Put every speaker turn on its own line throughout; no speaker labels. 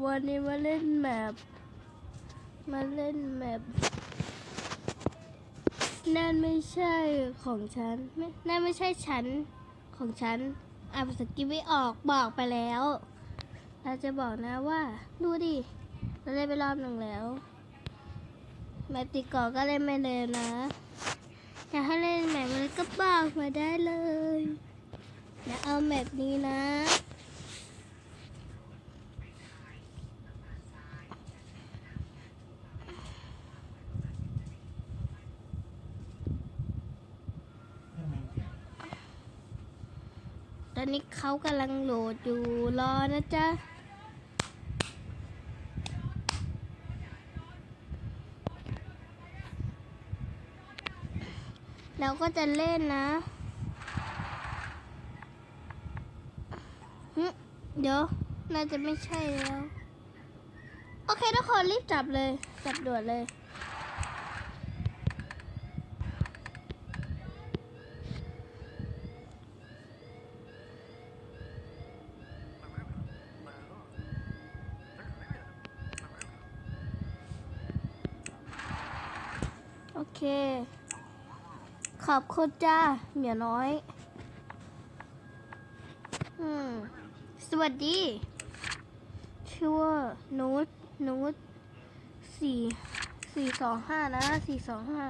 วันนี้มาเล่นแมปมาเล่นแมปนั่นไม่ใช่ของฉันไม่นั่นไม่ใช่ฉันของฉันอ่านภาษากฤษไม่ออกบอกไปแล้ว เราจะบอกนะว่า ดูดิ เราเล่นไปรอบหนึ่งแล้วแมปติดกาะก็เล่นไม่เลยนะอยากให้เล่นแมปอะไรก็บอกมาได้เลยแล้วเอาแมปนี้นะ อนนี้เขากำลังโหลดอยู่รอนะจ๊ะเราก็จะเล่นนะเดี๋ยว น่าจะไม่ใช่แล้ว โอเคทุกคนรีบจับเลย จับด่วนเลย ขอบคุณจ้าเหมียวน้อย อืม สวัสดี ชื่อว่านูตนูตสี่สี่สองห้านะสี่สองห้า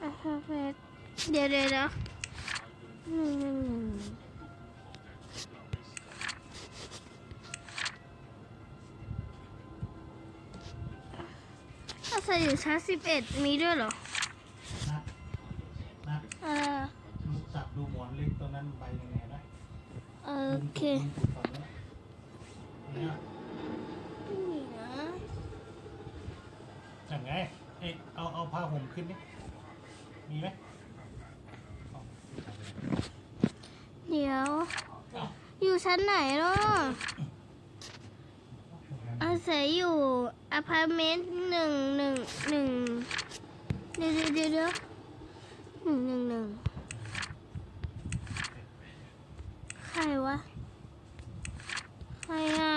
อะเฟซเดี๋ยวเดี๋ยวเดี๋ยวหนึ่งหนึ่ง ยอยู่ชั้นสิบเอ็ดมีด้วยเหรอ
นะนะ
เออ
ดูจับดูหมอนเล็กตัวนั้นไปยังไงนะ
โอเค
มุมถูกฝั่งนั้นเนี่ย
นี่นะ
ยังไงเอ๊ะเอาเอาผ้าห่มขึ้นนี่มีไหมเอา
เดี๋ยว
เอา
อยู่ชั้นไหนเนาะอา ศัยอยู่อพาร์ตเมนต์หนึ่งหนึ่งหนึ่งเดี๋ยวเดี๋ยวเดี๋ยวหนึ่งหนึ่งหนึ่งใครวะ ใครอะ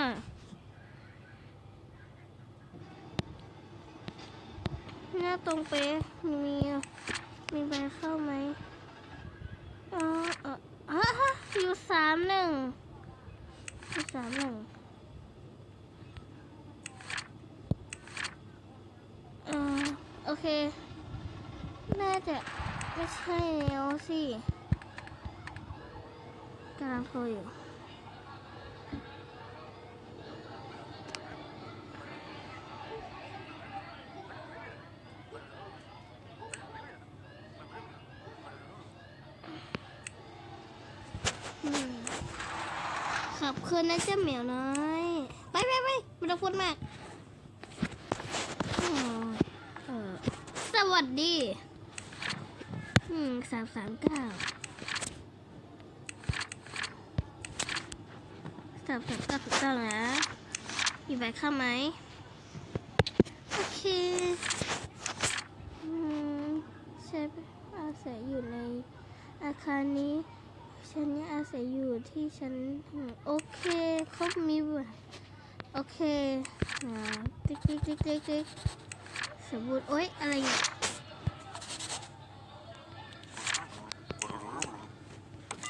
หน้าตรงเป๊ะมีมีใบเข้าไหมอ๋อเออฮะฮะอยู่สามหนึ่งอยู่สามหนึ่งเออโอ เค น่าจะไม่ใช่แล้วสิกำลังโทรอยู่ขอบคุณนะเจ้าเหมียวน้อย ไปไปไปไม่ต้องพูดมากอ๋อ สวัสดีอืมสามสามเก้าสามสามเก้าถูกต้องนะมีใบเข้าไหม โอเคอืมใช่อาศัยอยู่ในอาคารนี้ ฉันยังอาศัยอยู่ที่ฉันโอเคเขามีบโอเคอ่าติ๊กติ๊กติ๊กติ๊ก สมบูรณ์โอ๊ยอะไรเนี่ย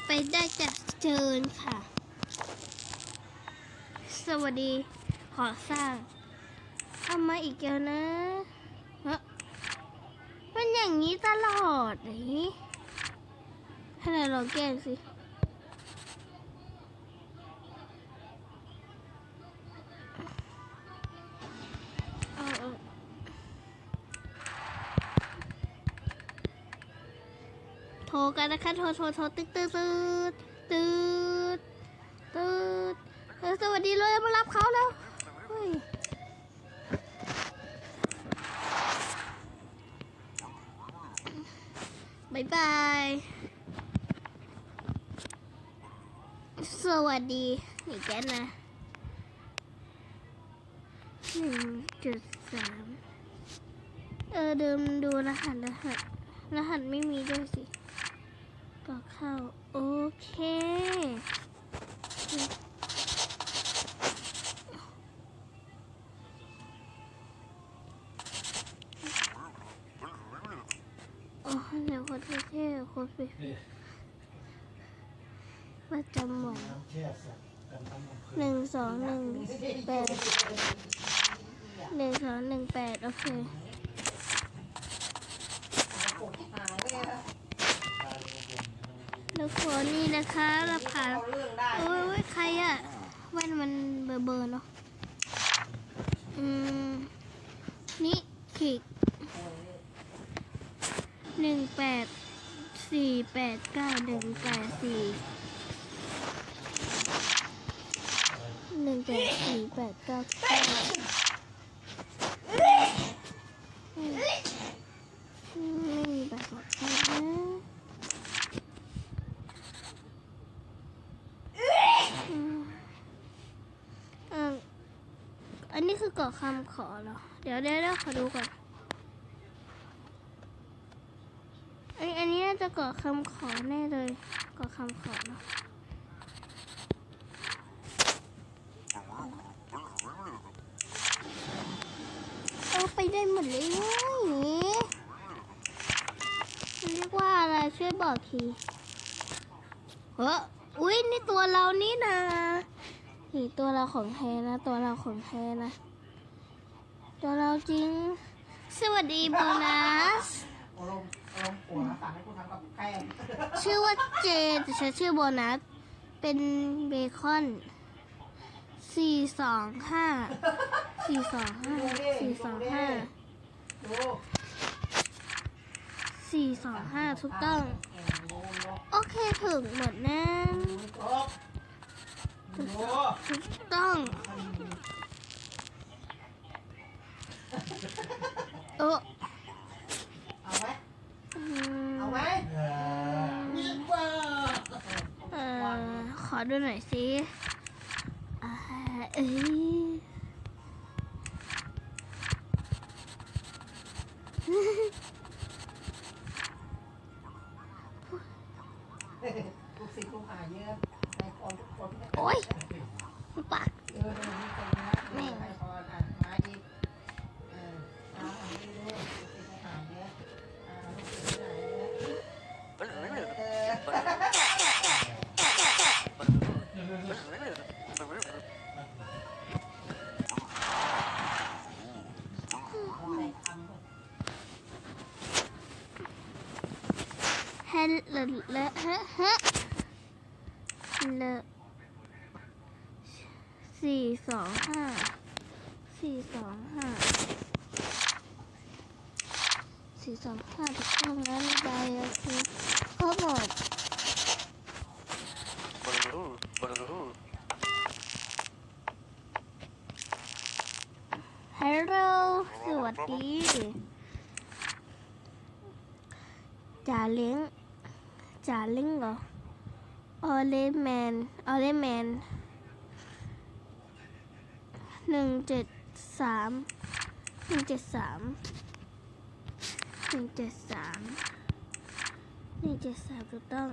ไปได้จะเชิญค่ะ สวัสดี ขอสร้างเอามาอีกแล้วนะฮะมันอย่างนี้ตลอดนี่ให้เราลองแก้สิ กันนะคะโทรโทรโทรตึ๊ดตึ๊ดตึ๊ดตึ๊ดตึ๊ดสวัสดีเลยมารับเขาแล้วบายบาย สวัสดีนี่แกนะหนึ่งจุดสามเออเดิมดูรหัสรหัสรหัสไม่มีด้วยสิ ก็เข้า โอเคโอ้เดี๋ยวคนเท่ๆคนไปประจำหมดหนึ่งสองหนึ่งแปดหนึ่งสองหนึ่งแปดโอเค
ตายเลยครับผม
แล้วขอนี่นะคะเราผ่านโอ้ยใครอะแว่นมันเบอร์เบอร์เนาะอืมนี่ขีดหนึ่งแปดสี่แปดเก้าหนึ่งแปดสี่หนึ่งแปดสี่แปดเก้าเก้าอืมไม่มีแบบบอกใครนะอืมเอ่อ อันนี้คือกคำขอเหรอเดี๋ยวเดี๋ยวเดี๋ยวขอดูก่อน อันอันนี้น่าจะกาะคำขอแน่เลยกาะคำขอเนาะเอาไปได้หมดเลยเว้ยมันเรียกว่าอะไรช่วยบอกทีเฮ้ออุ้ยนี่ตัวเรานี่นะนี่ตัวเราของแท้นะ ตัวเราของแท้นะ ตัวเราจริง สวัสดีโบนัส
อารมณ์อารมณ์ผัวสั่งให้กูทำกับแกล้ม
ชื่อว่าเจแต่ฉันชื่อโบนัส เป็นเบคอนสี่สองห้าสี่สองห้าสี่สองห้าสี่สองห้าถูกต้อง โอเคถึงหมดนะถูกต้อง ฮะเลเลฮะฮะเลสี่สองห้าสี่สองห้าสี่สองห้าถูกต้องงั้นใบโอเคครบหมดฮัลโหลสวัสดีจ่าเล้ง จ่าเล้งเหรอออเลแมนออเลแมนหนึ่งเจ็ดสามหนึ่งเจ็ดสามหนึ่งเจ็ดสามหนึ่งเจ็ดสามถูกต้อง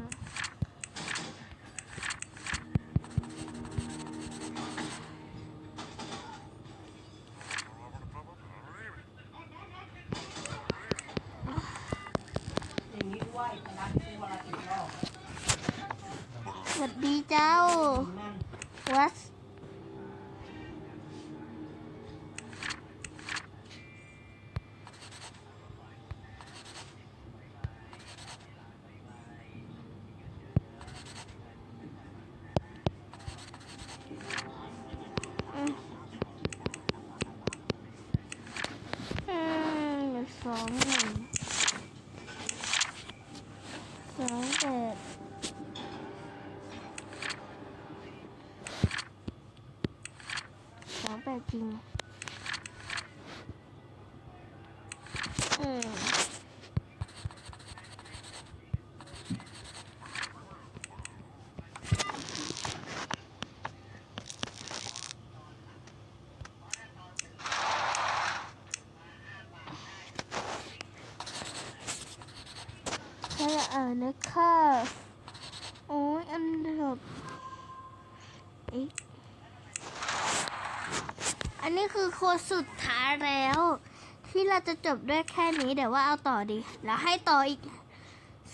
อง
หนึ่งสองแปดสองแปดจริงอืมแล้วเออในแล้วค่ะโอ้ยอันดับอันนี้คือโค้ดสุดท้ายแล้ว ที่เราจะจบด้วยแค่นี้เดี๋ยวว่าเอาต่อดี แล้วให้ต่ออีก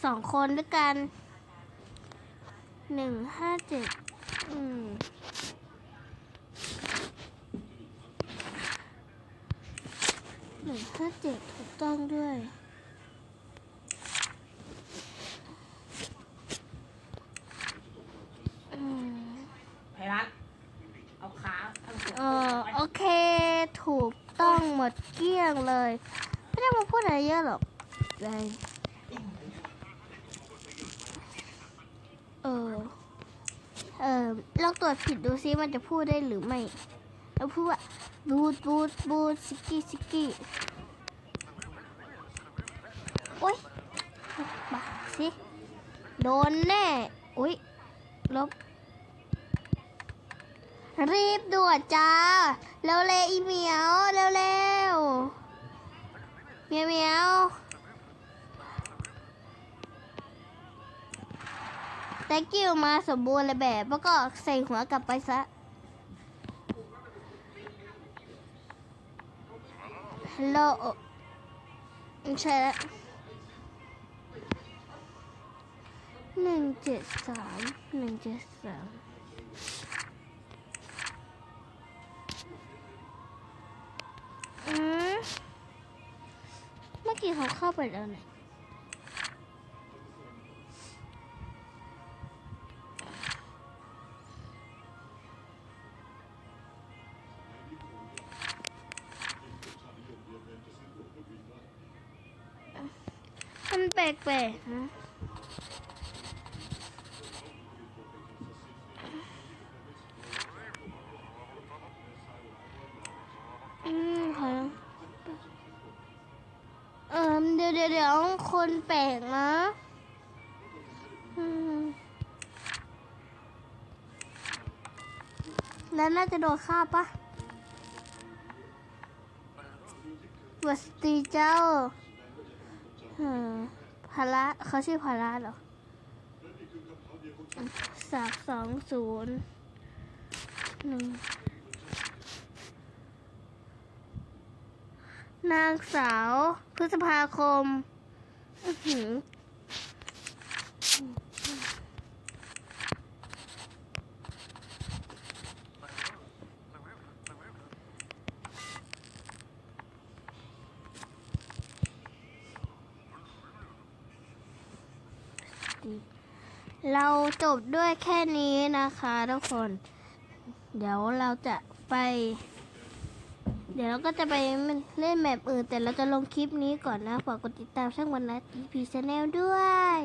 สองคนด้วยกันหนึ่งห้าเจ็ดอืมหนึ่งห้าเจ็ดถูกต้องด้วย อืม
ไพรัตเอาขาเอาหัว
เออโอเค ถูกต้องหมดเกลี้ยงเลย ไม่ได้มาพูดอะไรเยอะหรอกเลยเออ เออลองตรวจผิดดูซิมันจะพูดได้หรือไม่ แล้วพูดว่าบูดบูดบูดซิกกี้ซิกกี้โอ๊ยมาสิโดนแน่อุ๊ยลบ รีบด่วนจ้า เร็วเลยอีเหมียว เร็วเร็วเมียวเหมียว แต่กิ้วมาสมบูรณ์เลยแบบแล้วก็ใส่หัวกลับไปซะ ฮัลโหลไม่ใช่ละหนึ่งเจ็ดสามหนึ่งเจ็ดสามอืมเมื่อกี้เขาเข้าไปแล้วเนี่ย ปลกๆนะอืมขอลองเออเดี๋ยวเดี๋ยวเดี๋ยวคนแปลกนะแล้วน่าจะโดนฆ่าปะวัสดีเจ้าเออ พาระเขาชื่อพาระเหรอสามสองศูนย์หนึ่งนางสาวพฤษภาคม อื้อหือ เราจบด้วยแค่นี้นะคะทุกคน เดี๋ยวเราจะไป เดี๋ยวเราก็จะไปเล่นแมปอื่น แต่เราจะลงคลิปนี้ก่อนนะ ฝากกดติดตามช่องวันนัทีพีชแนลด้วย